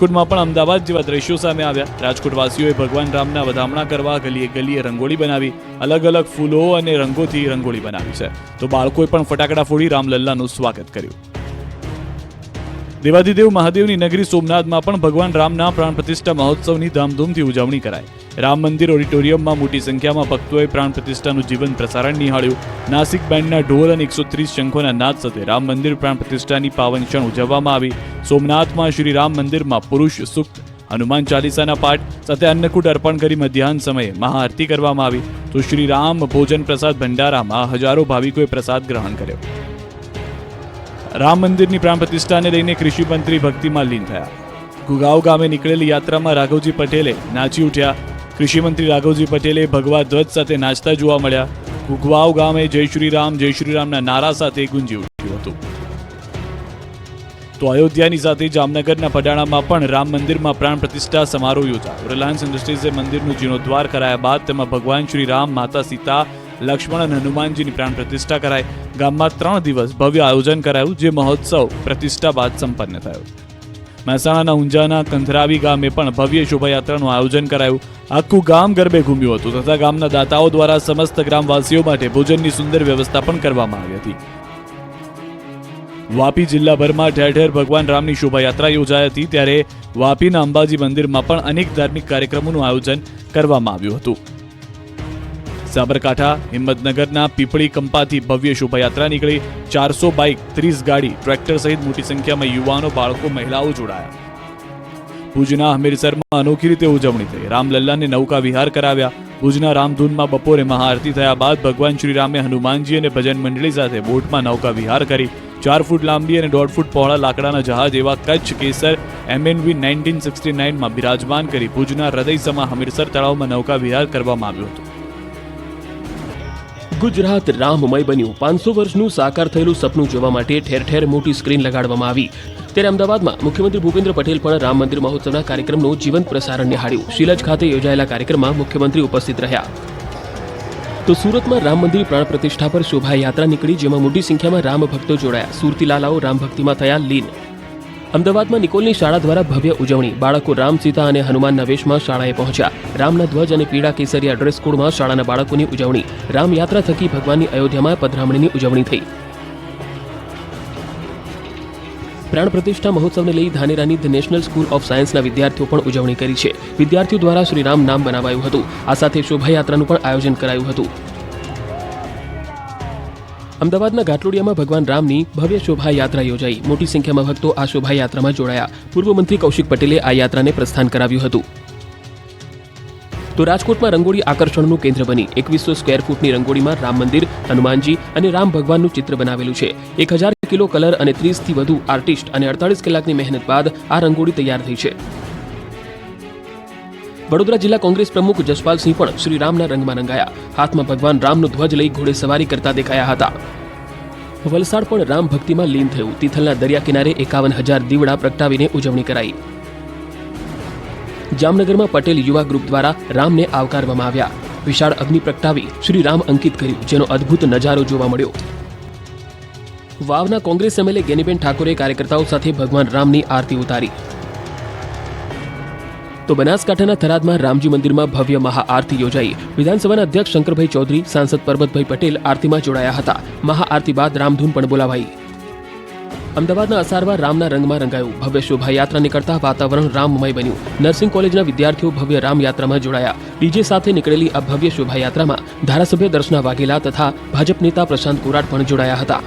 રાજકોટમાં પણ અમદાવાદ જેવા દ્રશ્યો સામે આવ્યા. રાજકોટવાસીઓએ ભગવાન રામના વધામણા કરવા ગલીએ ગલીએ રંગોળી બનાવી. અલગ અલગ ફૂલો અને રંગોથી રંગોળી બનાવી છે. તો બાળકોએ પણ ફટાકડા ફોડી રામલલ્લાનું સ્વાગત કર્યું. દેવાધિદેવ મહાદેવની નગરી સોમનાથમાં પણ ભગવાન રામના પ્રાણ પ્રતિષ્ઠા મહોત્સવની ધામધૂમથી ઉજવણી કરાઈ. રામ મંદિર ઓડિટોરિયમમાં મોટી સંખ્યામાં ભક્તોએ પ્રાણ પ્રતિષ્ઠાનું જીવન પ્રસારણ નિહાળ્યું. નાસિક બેન્ડના ઢોલ અને એકસો ત્રીસ શંખોના નાદ સાથે રામ મંદિર પ્રાણ પ્રતિષ્ઠાની પાવન ક્ષણ ઉજવવામાં આવી. સોમનાથમાં શ્રી રામ મંદિરમાં પુરુષ સુક્ત હનુમાન ચાલીસાના પાઠ સાથે અન્નકૂટ અર્પણ કરી મધ્યાહન સમયે મહાઆરતી કરવામાં આવી. તો શ્રી રામ ભોજન પ્રસાદ ભંડારામાં હજારો ભાવિકોએ પ્રસાદ ગ્રહણ કર્યો. રામ મંદિરની પ્રાણ પ્રતિષ્ઠાને લઈને કૃષિ મંત્રી ભક્તિમાં લીન થયા. ગુગાવ ગામે નીકળેલી યાત્રામાં રાઘવજી પટેલે નાચી ઉઠ્યા. કૃષિ મંત્રી રાઘવજી પટેલે ભગવા ધ્વજ સાથે નાચતા જોવા મળ્યા. ગુગવાવ ગામે જય શ્રી રામ, જય શ્રી રામના નારા સાથે ગુંજી ઉઠ્યું હતું. તો અયોધ્યાની સાથે જામનગરના પડાણામાં પણ રામ મંદિરમાં પ્રાણ પ્રતિષ્ઠા સમારોહ યોજાયો. રિલાયન્સ ઇન્ડસ્ટ્રીઝે મંદિરનું જીર્ણોદ્વાર કરાયા બાદ તેમાં ભગવાન શ્રી રામ, માતા સીતા લક્ષ્મણ અને હનુમાનજીની પ્રાણ પ્રતિષ્ઠા કરાઈ. ગામમાં ત્રણ દિવસ ભવ્ય આયોજન કરાયું, જે મહોત્સવ પ્રતિષ્ઠા બાદ સંપન્ન થયો. મહેસાણાના ઊંઝાના કંથરાવી ગામે પણ ભવ્ય શોભાયાત્રાનું આયોજન કરાયું. આખું ગામ ગરબે ઘૂમ્યું હતું તથા ગામના દાતાઓ દ્વારા સમસ્ત ગ્રામવાસીઓ માટે ભોજનની સુંદર વ્યવસ્થા પણ કરવામાં આવી હતી. વાપી જિલ્લાભરમાં ઠેર ઠેર ભગવાન રામની શોભાયાત્રા યોજાઈ હતી, ત્યારે વાપીના અંબાજી મંદિરમાં પણ અનેક ધાર્મિક કાર્યક્રમોનું આયોજન કરવામાં આવ્યું હતું. સાબરકાંઠા, હિંમતનગરના પીપળી કંપાથી ભવ્ય શોભાયાત્રા નીકળી. ચારસો બાઇક, ત્રીસ ગાડી, ટ્રેક્ટર સહિત મોટી સંખ્યામાં યુવાનો, બાળકો, મહિલાઓ જોડાયા. ભુજના હમીરસરમાં અનોખી રીતે ઉજવણી થઈ. રામલલ્લાને નૌકા વિહાર કરાવ્યા. ભુજના રામધૂનમાં બપોરે મહાઆરતી થયા બાદ ભગવાન શ્રીરામે હનુમાનજી અને ભજન મંડળી સાથે બોટમાં નૌકા વિહાર કરી. ચાર ફૂટ લાંબી અને દોઢ ફૂટ પહોળા લાકડાના જહાજ એવા Kutch Kesar MNV nineteen sixty નાઇનમાં બિરાજમાન કરી ભુજના હૃદયસમાં હમીરસર તળાવમાં નૌકા વિહાર કરવામાં આવ્યો હતો. ગુજરાત રામમય બન્યું. પાંચસો વર્ષનું સાકાર થયેલું સપનું જોવા માટે ઠેર ઠેર મોટી સ્ક્રીન લગાડવામાં આવી. ત્યારે અમદાવાદમાં મુખ્યમંત્રી ભૂપેન્દ્ર પટેલ પણ રામ મંદિર મહોત્સવના કાર્યક્રમનું જીવંત પ્રસારણ નિહાળ્યું. શિલજ ખાતે યોજાયેલા કાર્યક્રમમાં મુખ્યમંત્રી ઉપસ્થિત રહ્યા. તો સુરતમાં રામ મંદિર પ્રાણ પ્રતિષ્ઠા પર શોભાયાત્રા નીકળી, જેમાં મોટી સંખ્યામાં રામ ભક્તો જોડાયા. સુરતીલાલાઓ રામ ભક્તિમાં થયા લીન. અમદાવાદમાં નિકોલની શાળા દ્વારા ભવ્ય ઉજવણી. બાળકો રામ, સીતા અને હનુમાનના વેશમાં શાળાએ પહોંચ્યા. રામના ધ્વજ અને પીળા કેસરિયા ડ્રેસ કોડમાં શાળાના બાળકોની ઉજવણી. રામ યાત્રા થકી ભગવાનની અયોધ્યામાં પધરામણીની ઉજવણી થઈ. પ્રાણ પ્રતિષ્ઠા મહોત્સવને લઈ ધાનેરાની ધ નેશનલ સ્કૂલ ઓફ સાયન્સના વિદ્યાર્થીઓ પણ ઉજવણી કરી છે. વિદ્યાર્થીઓ દ્વારા શ્રી રામ નામ બનાવાયું હતું. આ સાથે શોભાયાત્રાનું પણ આયોજન કરાયું હતું. અમદાવાદના ઘાટલોડિયામાં ભગવાન રામની ભવ્ય શોભાયાત્રા યોજાઈ. મોટી સંખ્યામાં ભક્તો આ શોભાયાત્રામાં જોડાયા. પૂર્વ મંત્રી કૌશિક પટેલે આ યાત્રાને પ્રસ્થાન કરાવ્યું હતું. તો રાજકોટમાં રંગોળી આકર્ષણનું કેન્દ્ર બની. એકવીસો સ્ક્વેર ફૂટની રંગોળીમાં રામ મંદિર, હનુમાનજી અને રામ ભગવાનનું ચિત્ર બનાવેલું છે. એક હજાર કિલો કલર અને ત્રીસથી વધુ આર્ટિસ્ટ અને અડતાલીસ કલાકની મહેનત બાદ આ રંગોળી તૈયાર થઈ છે. વડોદરા જિલ્લા કોંગ્રેસ પ્રમુખ જસપાલસિંહ પણ શ્રી રામના રંગમાં રંગાયા. હાથમાં ભગવાન રામનો ધ્વજ લઈ ઘોડે સવારી કરતા દેખાયા હતા. વલસાડ પણ રામ ભક્તિમાં લીન થયું. તિથલના દરિયા કિનારે એકાવન હજાર દીવડા પ્રગટાવીને ઉજવણી કરાઈ. જામનગરમાં પટેલ યુવા ગ્રુપ દ્વારા રામને આવકારવામાં આવ્યા. વિશાળ અગ્નિ પ્રગટાવી શ્રી રામ અંકિત કર્યું, જેનો અદ્ભુત નજારો જોવા મળ્યો. વાવના કોંગ્રેસ એમએલએ ગેનીબેન ઠાકોરે કાર્યકર્તાઓ સાથે ભગવાન રામની આરતી ઉતારી. તો બનાસકાંઠાના થરાદમાં રામજી મંદિરમાં ભવ્ય મહાઆરતી યોજાઈ. વિધાનસભાના અધ્યક્ષ શંકરભાઈ ચૌધરી, સાંસદ પરબતભાઈ પટેલ આરતીમાં જોડાયા હતા. મહાઆરતી બાદ રામધૂન પણ બોલાવાઈ. અમદાવાદના અસારવા રામના રંગમાં રંગાયું. ભવ્ય શોભાયાત્રા નીકળતા વાતાવરણ રામમય બન્યું. નર્સિંગ કોલેજના વિદ્યાર્થીઓ ભવ્ય રામ યાત્રામાં જોડાયા. ડીજે સાથે નીકળેલી આ ભવ્ય શોભાયાત્રામાં ધારાસભ્ય દર્શના વાઘેલા તથા ભાજપ નેતા પ્રશાંત કોરાટ પણ જોડાયા હતા.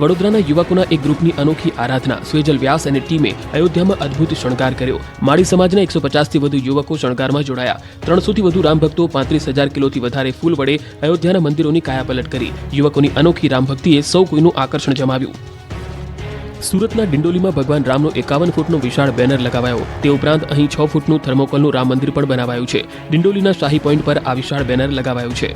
વડોદરાના યુવકોના એક ગ્રુપની અનોખી આરાધના સ્વેજલ વ્યાસ અને ટીમે અયોધ્યામાં અદ્ભુત શણગાર કર્યો. માળી સમાજના એકસો પચાસથી વધુ યુવકો શણગારમાં જોડાયા. ત્રણસોથી વધુ રામભક્તો પાંત્રીસ હજાર કિલોથી વધારે ફૂલ વડે અયોધ્યાના મંદિરોની કાયાપલટ કરી. યુવકોની અનોખી રામભક્તિએ સૌ કોઈનું આકર્ષણ જમાવ્યું. સુરતના ડિંડોલીમાં ભગવાન રામનો એકાવન ફૂટનો વિશાળ બેનર લગાવાયો. તે ઉપરાંત અહીં છ ફૂટનું થર્મોકોલનું રામ મંદિર પણ બનાવાયું છે. ડિંડોલીના શાહી પોઈન્ટ પર આ વિશાળ બેનર લગાવાયું છે.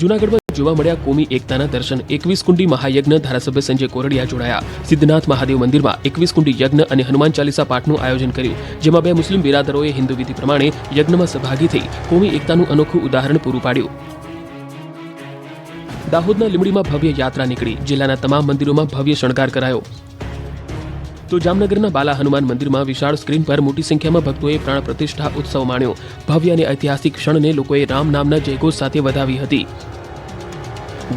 જૂનાગઢમાં જોવા મળ્યા કોમી એકતાના દર્શન. એકવીસ કુંડી મહાયજ્ઞ ધારાસભ્ય સંજય કોરડિયા જોડાયા. સિદ્ધનાથ મહાદેવ મંદિરમાં એકવીસ કુંડી યજ્ઞ અને હનુમાન ચાલીસા પાઠનું આયોજન કર્યું. જેમાં બે મુસ્લિમ બિરાદરોએ હિન્દુ વિધિ પ્રમાણે યજ્ઞમાં સહભાગી થઈ કોમી એકતાનું અનોખું ઉદાહરણ પૂરું પાડ્યું. દાહોદના લીમડીમાં ભવ્ય યાત્રા નીકળી. જિલ્લાના તમામ મંદિરોમાં ભવ્ય શણગાર કરાયો. તો જામનગરના બાલા હનુમાન મંદિરમાં વિશાળ સ્ક્રીન પર મોટી સંખ્યામાં ભક્તોએ પ્રાણ પ્રતિષ્ઠા ઉત્સવ માણ્યો. ભવ્ય અને ઐતિહાસિક ક્ષણને લોકોએ રામ નામના જયઘોષ સાથે વધાવી હતી.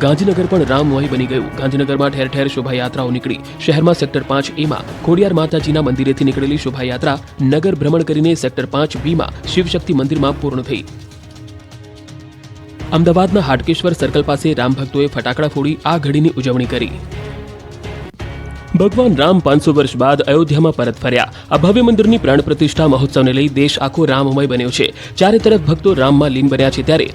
ગાંધીનગર પણ રામમય બની ગયું. ગાંધીનગરમાં ઠેર ઠેર શોભાયાત્રાઓ નીકળી. શહેરમાં સેક્ટર પાંચ એમાં ખોડિયાર માતાજીના મંદિરેથી નીકળેલી શોભાયાત્રા નગર ભ્રમણ કરીને સેક્ટર પાંચ બીમાં શિવશક્તિ મંદિરમાં પૂર્ણ થઈ. અમદાવાદના હાટકેશ્વર સર્કલ પાસે રામ ફટાકડા ફોડી આ ઘડીની ઉજવણી કરી. ભગવાન રામ પાંચસો વર્ષ બાદ અયોધ્યામાં પરત ફર્યા. આ ભવ્ય મંદિરની પ્રાણ પ્રતિષ્ઠા મહોત્સવને લઈ દેશ આખો રામમય બન્યો છે. ચારે તરફ ભક્તો રામમાં લીન બન્યા છે ત્યારે